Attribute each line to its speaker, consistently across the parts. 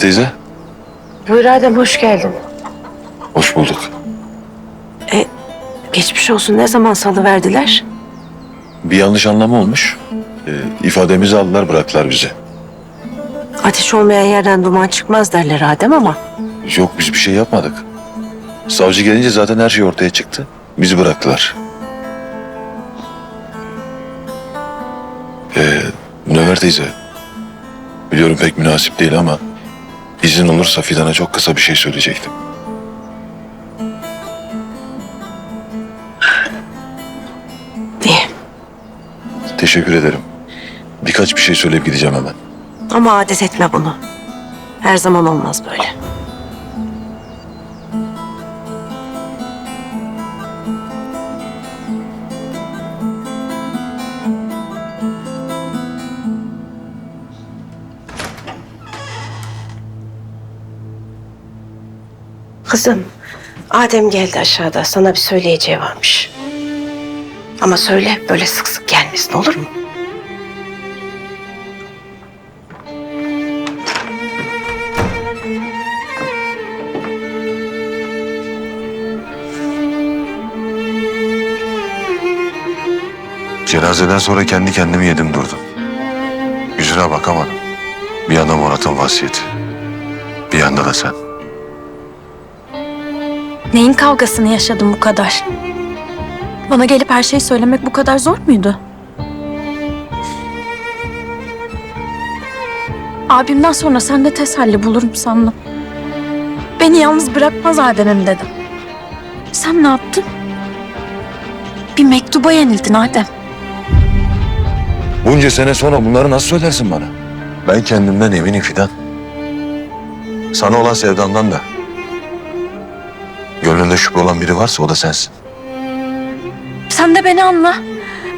Speaker 1: Teyze,
Speaker 2: Buyur Adem hoş geldin.
Speaker 1: hoş bulduk.
Speaker 2: Geçmiş olsun ne zaman salı verdiler?
Speaker 1: Bir yanlış anlama olmuş. Ee, ifademizi aldılar, bıraktılar bizi.
Speaker 2: Ateş olmayan yerden duman çıkmaz derler Adem ama.
Speaker 1: Yok biz bir şey yapmadık. Savcı gelince zaten her şey ortaya çıktı. Bizi bıraktılar. Ee, Münevver teyze, biliyorum pek münasip değil ama izin olursa Fidan'a çok kısa bir şey söyleyecektim.
Speaker 2: İyi.
Speaker 1: Teşekkür ederim. Birkaç bir şey söyleyip gideceğim hemen.
Speaker 2: Ama adet etme bunu. Her zaman olmaz böyle. Kızım, Adem geldi aşağıda. Sana bir söyleyeceği varmış. Ama söyle, böyle sık sık gelmesin olur mu?
Speaker 1: Cenazeden sonra kendi kendimi yedim durdum. Yüzüne bakamadım. Bir yana Murat'ın vasiyeti. Bir yanda da sen.
Speaker 3: Neyin kavgasını yaşadım bu kadar? Bana gelip her şeyi söylemek bu kadar zor muydu? Abimden sonra sen de teselli bulurum sandım. Beni yalnız bırakmaz Adem'im dedim. Sen ne yaptın? Bir mektuba yenildin Adem.
Speaker 1: Bunca sene sonra bunları nasıl söylersin bana? Ben kendimden eminim Fidan. Sana olan sevdamdan da. Gönlünde şüphe olan biri varsa o da sensin.
Speaker 3: Sen de beni anla.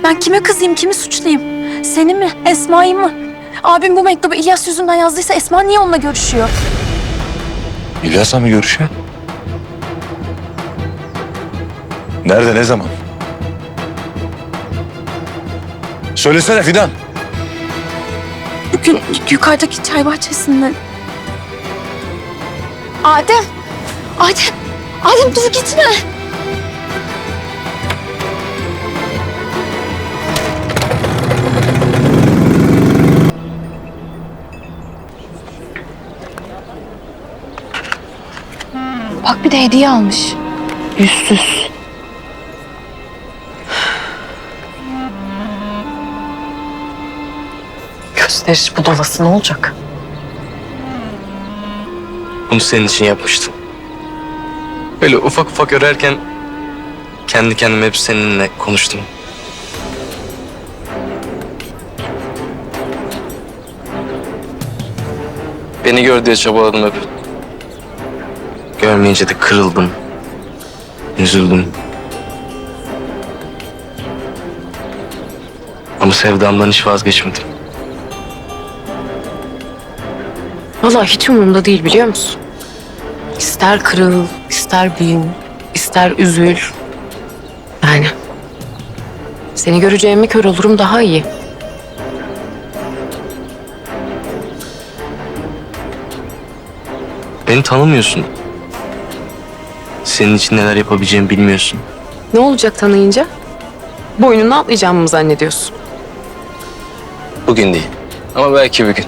Speaker 3: Ben kime kızayım, kimi suçlayayım? Seni mi, Esma'yı mı? Abim bu mektubu İlyas yüzünden yazdıysa Esma niye onunla görüşüyor?
Speaker 1: İlyas'la mı görüşüyor? Nerede, ne zaman? Söylesene Fidan.
Speaker 3: Bugün yukarıdaki çay bahçesinde. Adem! Adem! Adem dur gitme! Bak bir de hediye almış. Yüzsüz.
Speaker 2: Gösteriş budalası ne olacak?
Speaker 4: Bunu senin için yapmıştım. Böyle ufak ufak örerken kendi kendime hep seninle konuştum. Beni gör diye çabaladım hep. Görmeyince de kırıldım. Üzüldüm. Ama sevdamdan hiç vazgeçmedim.
Speaker 5: Vallahi hiç umurumda değil biliyor musun? İster kırıl, ister büyün, ister üzül. Yani seni göreceğime kör olurum daha iyi.
Speaker 4: Beni tanımıyorsun. Senin için neler yapabileceğimi bilmiyorsun.
Speaker 5: Ne olacak tanıyınca? Boynunu atlayacağımı mı zannediyorsun?
Speaker 4: Bugün değil. Ama belki bir gün.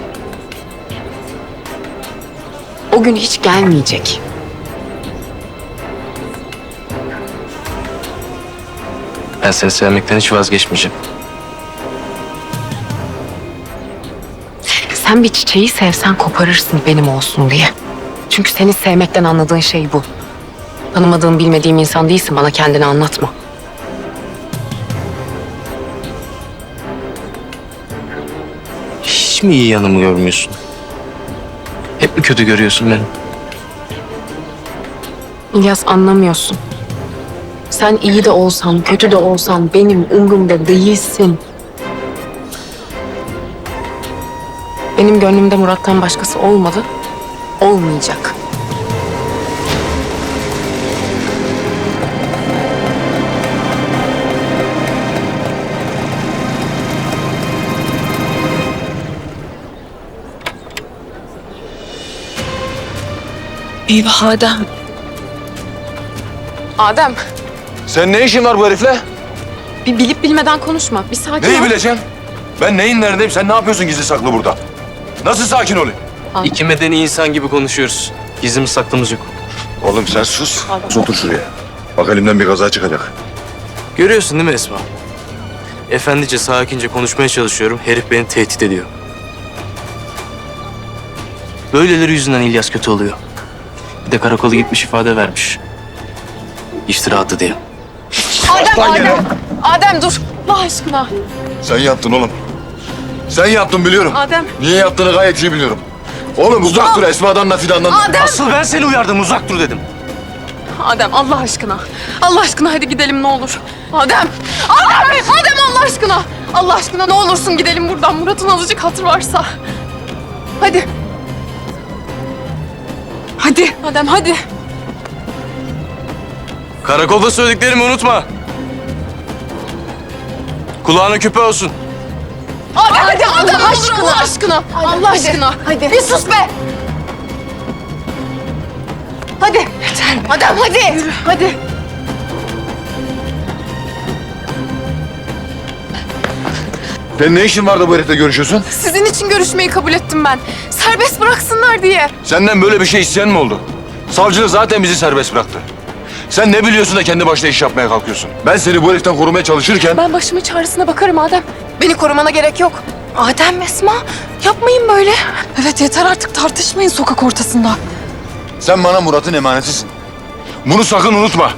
Speaker 5: O gün hiç gelmeyecek.
Speaker 4: Ben seni sevmekten hiç vazgeçmeyeceğim.
Speaker 5: Sen bir çiçeği sevsen koparırsın benim olsun diye. Çünkü seni sevmekten anladığın şey bu. Tanımadığım, bilmediğim insan değilsin. Bana kendini anlatma.
Speaker 4: Hiç mi iyi yanımı görmüyorsun? Hep mi kötü görüyorsun beni?
Speaker 5: İlyas anlamıyorsun. Sen iyi de olsan, kötü de olsan benim umurumda değilsin. Benim gönlümde Murat'tan başkası olmadı, olmayacak.
Speaker 2: Eyvah Adem.
Speaker 5: Adem
Speaker 1: Sen ne işin var bu herifle?
Speaker 5: bir bilip bilmeden konuşma. Bir sakin
Speaker 1: Neyi
Speaker 5: ol.
Speaker 1: bileceğim? Ben neyin neredeyim? Sen ne yapıyorsun gizli saklı burada? Nasıl sakin olayım?
Speaker 4: İki medeni insan gibi konuşuyoruz. Gizlimiz saklımız yok.
Speaker 1: Oğlum sen sus. Otur şuraya. Bak elimden bir kaza çıkacak.
Speaker 4: Görüyorsun değil mi Esma? Efendice sakince konuşmaya çalışıyorum. Herif beni tehdit ediyor. Böyleleri yüzünden İlyas kötü oluyor. Bir de karakola gitmiş ifade vermiş. İftira attı diye.
Speaker 5: Adem, Adem. Adem dur. Allah aşkına.
Speaker 1: Sen yaptın oğlum. Sen yaptın biliyorum.
Speaker 5: Adem.
Speaker 1: Niye yaptığını gayet iyi biliyorum. Oğlum uzak dur Esma'dan da Fidan'dan. da.
Speaker 5: Adem.
Speaker 4: Asıl ben seni uyardım uzak dur dedim.
Speaker 5: Adem Allah aşkına. Allah aşkına hadi gidelim ne olur. Adem. Adem. Adem Allah aşkına. Allah aşkına ne olursun gidelim buradan. Murat'ın azıcık hatır varsa. Hadi. Hadi Adem hadi.
Speaker 4: Karakolda söylediklerimi unutma. Kulağına küpe olsun.
Speaker 5: Adem hadi Adem Allah aşkına. Allah aşkına. Allah aşkına. Hadi. Bir sus be. Hadi. Yeter. Adem hadi. Hadi.
Speaker 1: Senin ne işin vardı bu herifle görüşüyorsun?
Speaker 5: Sizin için görüşmeyi kabul ettim ben. Serbest bıraksınlar diye.
Speaker 1: Senden böyle bir şey isteyen mi oldu? Savcılık zaten bizi serbest bıraktı. Sen ne biliyorsun da kendi başına iş yapmaya kalkıyorsun? Ben seni bu heriften korumaya çalışırken...
Speaker 5: Ben başımın çaresine bakarım Adem. Beni korumana gerek yok. Adem, Esma yapmayın böyle.
Speaker 3: Evet yeter artık tartışmayın sokak ortasında.
Speaker 1: Sen bana Murat'ın emanetisin. Bunu sakın unutma.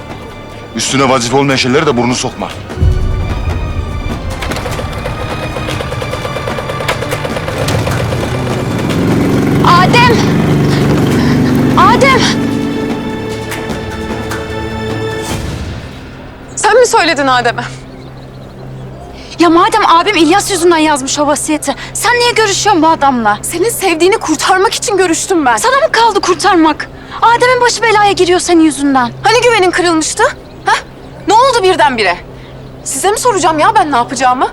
Speaker 1: Üstüne vazife olmayan şeyleri de burnunu sokma.
Speaker 3: Adem! Adem!
Speaker 5: Mi söyledin Adem'e?
Speaker 3: Ya madem abim İlyas yüzünden yazmış o vasiyeti, sen niye görüşüyorsun bu adamla?
Speaker 5: Senin sevdiğini kurtarmak için görüştüm ben.
Speaker 3: Sana mı kaldı kurtarmak? Adem'in başı belaya giriyor senin yüzünden.
Speaker 5: Hani güvenin kırılmıştı? Ha? Ne oldu birdenbire? Size mi soracağım ya ben ne yapacağımı?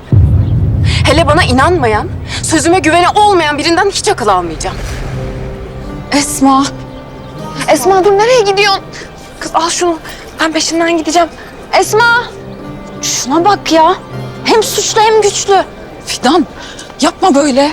Speaker 5: Hele bana inanmayan, sözüme güveni olmayan birinden hiç akıl almayacağım.
Speaker 3: Esma.
Speaker 5: Esma dur nereye gidiyorsun? Kız al şunu. Ben peşinden gideceğim. Esma!
Speaker 3: Şuna bak ya. Hem suçlu hem güçlü.
Speaker 6: Fidan yapma böyle.